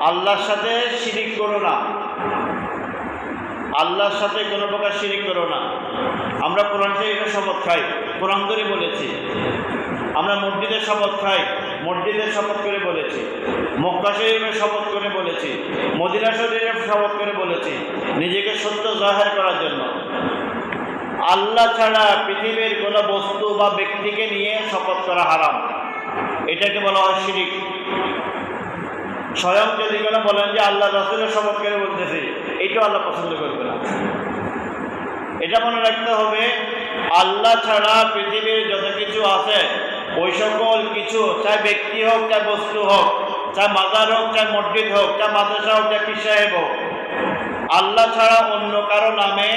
আল্লাহর সাথে শিরিক করো না। আল্লাহর সাথে কোনো প্রকার শিরিক করো না। আমরা কোরআন শরীফের শপথ খাই। কোরআন ধরে বলেছি। আমরা মসজিদের শপথ খাই। মসজিদের শপথ করে বলেছি। মক্কা শরীফের শপথ করে বলেছি। মদিনা শরীফের শপথ করে বলেছি। নিজেকে সত্য জাহের করার জন্য। আল্লাহ ছাড়া পৃথিবীর কোনো বস্তু বা ব্যক্তিকে নিয়ে শপথ করা হারাম। এটাকে বলা হয় শিরিক। স্বয়ং যদি কোনো বলেন যে আল্লাহ রসুলের করে বলতেছি এটাও আল্লাহ পছন্দ করবে না। এটা মনে রাখতে হবে, আল্লাহ ছাড়া পৃথিবীর যত কিছু আছে, ওই সকল কিছু, চাই ব্যক্তি হোক, চাই বস্তু হোক, চাই মাজার হোক, চাই মসজিদ হোক, চাই মাদ্রাসা হোক, চাই পীর সাহেব হোক, আল্লাহ ছাড়া অন্য কারও নামে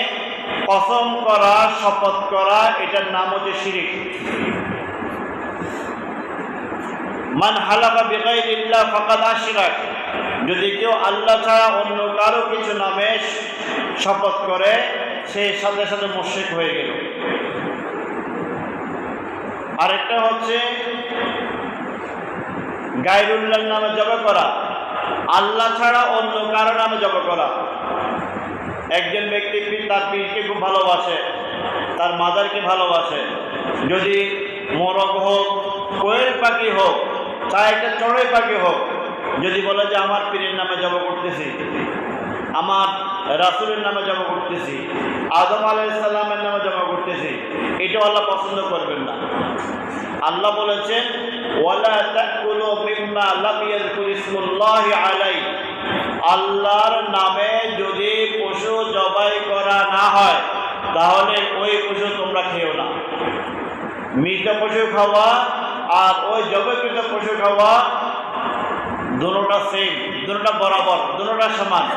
কসম করা, শপথ করা, এটার নাম হচ্ছে শিরিক। মান হালাফা বিগাইরিল্লাহ ফাকাদ আশরাক যদি কেউ আল্লাহ ছাড়া অন্য কারও কিছু নামে শপথ করে, সে সাথে সাথে মুশরিক হয়ে গেল। আরেকটা হচ্ছে গায়রুল্লাহ নামে জব করা। আল্লাহ ছাড়া অন্য কারও নামে জব করা। একজন ব্যক্তি তার পীরকে খুব ভালোবাসে, তার মাদারকে ভালোবাসে। যদি মোরগ হোক, কোয়েল পাখি হোক চাই এটা চড়ুই পাখি হোক, যদি বলে যে আমার পীরের নামে জব করতেছি, আমার রাসুলের নামে জমা করতেছি, আদম আলাইসাল্লামের নামে জমা করতেছি, এটাও আল্লাহ পছন্দ করবেন না। আল্লাহ বলেছেন আল্লাহর নামে যদি পশু জবাই করা না হয়, তাহলে ওই পশু তোমরা খেও না। মৃত পশু খাওয়া আর ওই জবকৃত পশু খাওয়া দুটোটা সেম দুটোটা বরাবর, দুটোটা সমান।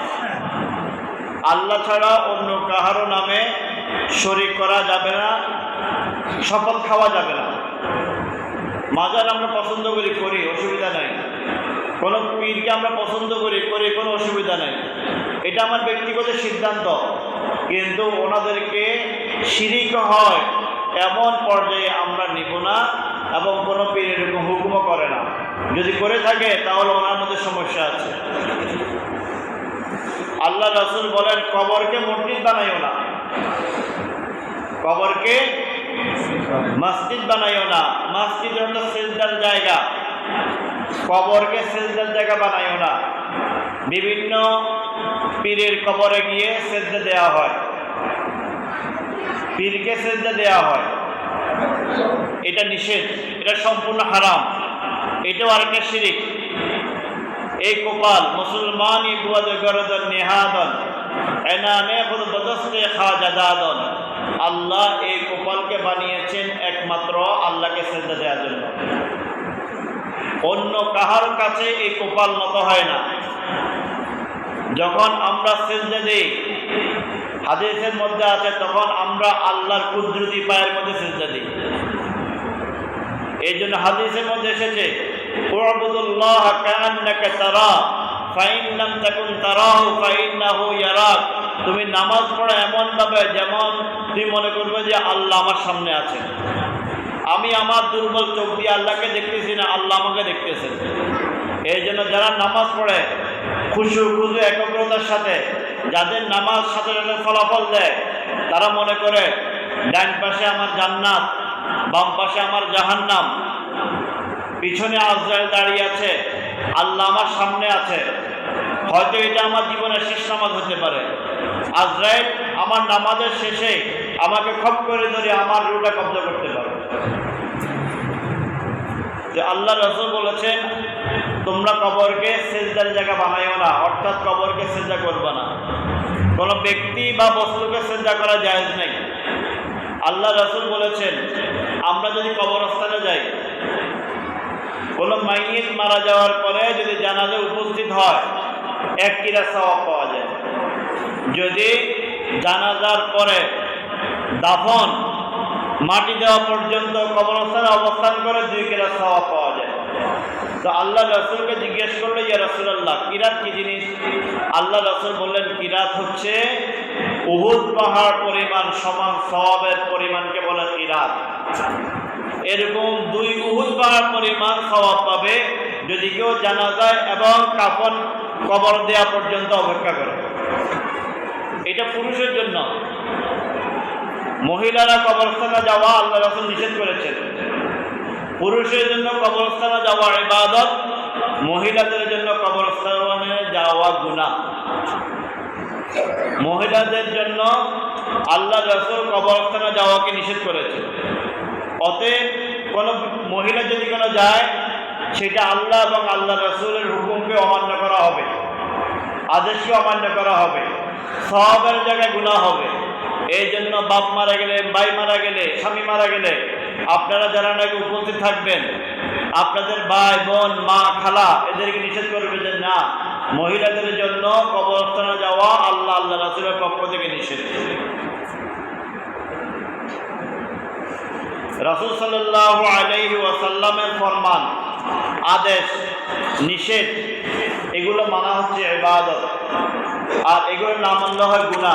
আল্লাহ ছাড়া অন্য কাহারও নামে শরিক করা যাবে না, শপথ খাওয়া যাবে না। মাজার আমরা পছন্দ করি করি, অসুবিধা নাই। কোনো পীরকে আমরা পছন্দ করি করি, কোনো অসুবিধা নেই। এটা আমার ব্যক্তিগত সিদ্ধান্ত। কিন্তু ওনাদেরকে শিরিক হয়, এমন পর্যায়ে আমরা নিব না। এবং কোনো পীর এরকম হুকুমও করে না। যদি করে থাকে, তাহলে ওনার মধ্যে সমস্যা আছে। আল্লাহ রসুল বলেন, কবরকে মসজিদ বানাইও না। কবরকে মসজিদ বানাইও না। মসজিদ হলো সেজদার জায়গা। কবরকে সেজদার জায়গা বানাইও না। বিভিন্ন পীরের কবরে গিয়ে সেজদা দেওয়া হয়। পীরকে সেজদা দেওয়া হয়। এটা নিষেধ, এটা সম্পূর্ণ হারাম, এটাও আরেকটা শিরিক। এই কপাল মুসলমান আল্লাহ এই কপালকে বানিয়েছেন একমাত্র আল্লাহকে সেজদা দেওয়ার জন্য। অন্য কাহার কাছে এই কপাল নত হয় না। যখন আমরা সেজদা দিই হাদিসের মধ্যে আছে, তখন আমরা আল্লাহর কুদরতি পায়ের মধ্যে সেজদা দিই। এই জন্য হাদিসের মধ্যে এসেছে তারা, ফাইন ইয়ারাক। তুমি নামাজ পড়ো এমন ভাবে যেমন তুমি মনে করবে যে আল্লাহ আমার সামনে আছে। আমি আমার দুর্বল চোখ দিয়ে আল্লাহকে দেখতেছি না, আল্লাহ আমাকে দেখতেছেন এই জন্য যারা নামাজ পড়ে খুশু খুশু একগ্রতার সাথে যাদের নামাজ সাথে সাথে ফলাফল দেয়, তারা মনে করে, ডান পাশে আমার জান্নাত, বাম পাশে আমার জাহান্নাম, পিছনে আজরাইল দাঁড়িয়ে আছে, আল্লাহ আমার সামনে আছে। হয়তো এটা আমার জীবনের শেষ নামাজ হতে পারে। আজরাইল আমার নামাজের শেষে আমাকে খপ করে ধরে আমার রুটা কব্জা করতে পারে। যে আল্লাহ রসুল বলেছেন তোমরা কবরকে সেজদার জায়গা বানাইও না, অর্থাৎ কবরকে সেজদা করবে না। কোনো ব্যক্তি বা বস্তুকে সেজদা করা জায়েজ নেই। আল্লাহ রসুল বলেছেন, আমরা যদি কবরস্থানে যাই, কোনো মাইয়েত মারা যাওয়ার পরে যদি জানাজে উপস্থিত হয়, এক কিরা সওয়াব পাওয়া যায়। যদি জানাজার পরে দাফন মাটি দেওয়া পর্যন্ত কবরস্থানে অবস্থান করে দুই কিরা সওয়াব পাওয়া যায়। তো আল্লাহ রসুলকে জিজ্ঞেস করল, ইয়া রসুল আল্লাহ কিরাত কি জিনিস? আল্লাহ রসুল বললেন কিরাত হচ্ছে? উহুদ পাহাড় পরিমাণ সমান সওয়াবের পরিমাণকে বলে কিরাত এরকম দুই উহুদ পাহাড় পরিমাণ সওয়াব পাবে যদি কেউ জানা যায় এবং কাফন কবর দেওয়া পর্যন্ত অপেক্ষা করে। এটা পুরুষের জন্য। মহিলারা কবরস্থানে যাওয়া আল্লাহ রসুল নিষেধ করেছেন। পুরুষের জন্য কবরস্থানে যাওয়া ইবাদত, মহিলাদের জন্য কবরস্থানে যাওয়া গুণা মহিলাদের জন্য আল্লাহ রসুল কবরস্থানে যাওয়াকে নিষেধ করেছে অতএব কোনো মহিলা যদি কোনো যায়, সেটা আল্লাহ এবং আল্লাহ রসুলের হুকুমকে অমান্য করা হবে, আদেশকে অমান্য করা হবে সবের জায়গায় গুণা হবে। এই জন্য বাপ মারা গেলে, ভাই মারা গেলে, স্বামী মারা গেলে আপনারা যারা নাকি উপস্থিত থাকবেন, আপনাদের ভাই, বোন, মা, খালা, এদেরকে নিষেধ করবে যে না, মহিলাদের জন্য কবরস্থানে যাওয়া আল্লাহ আল্লাহ রাসুলের পক্ষ থেকে নিষেধ। রাসুল সাল্লাহ আলাইহি ওয়াসাল্লামের ফরমান, আদেশ, নিষেধ, এগুলো মানা হচ্ছে ইবাদত। আর এগুলো না মানলে হয় গুণা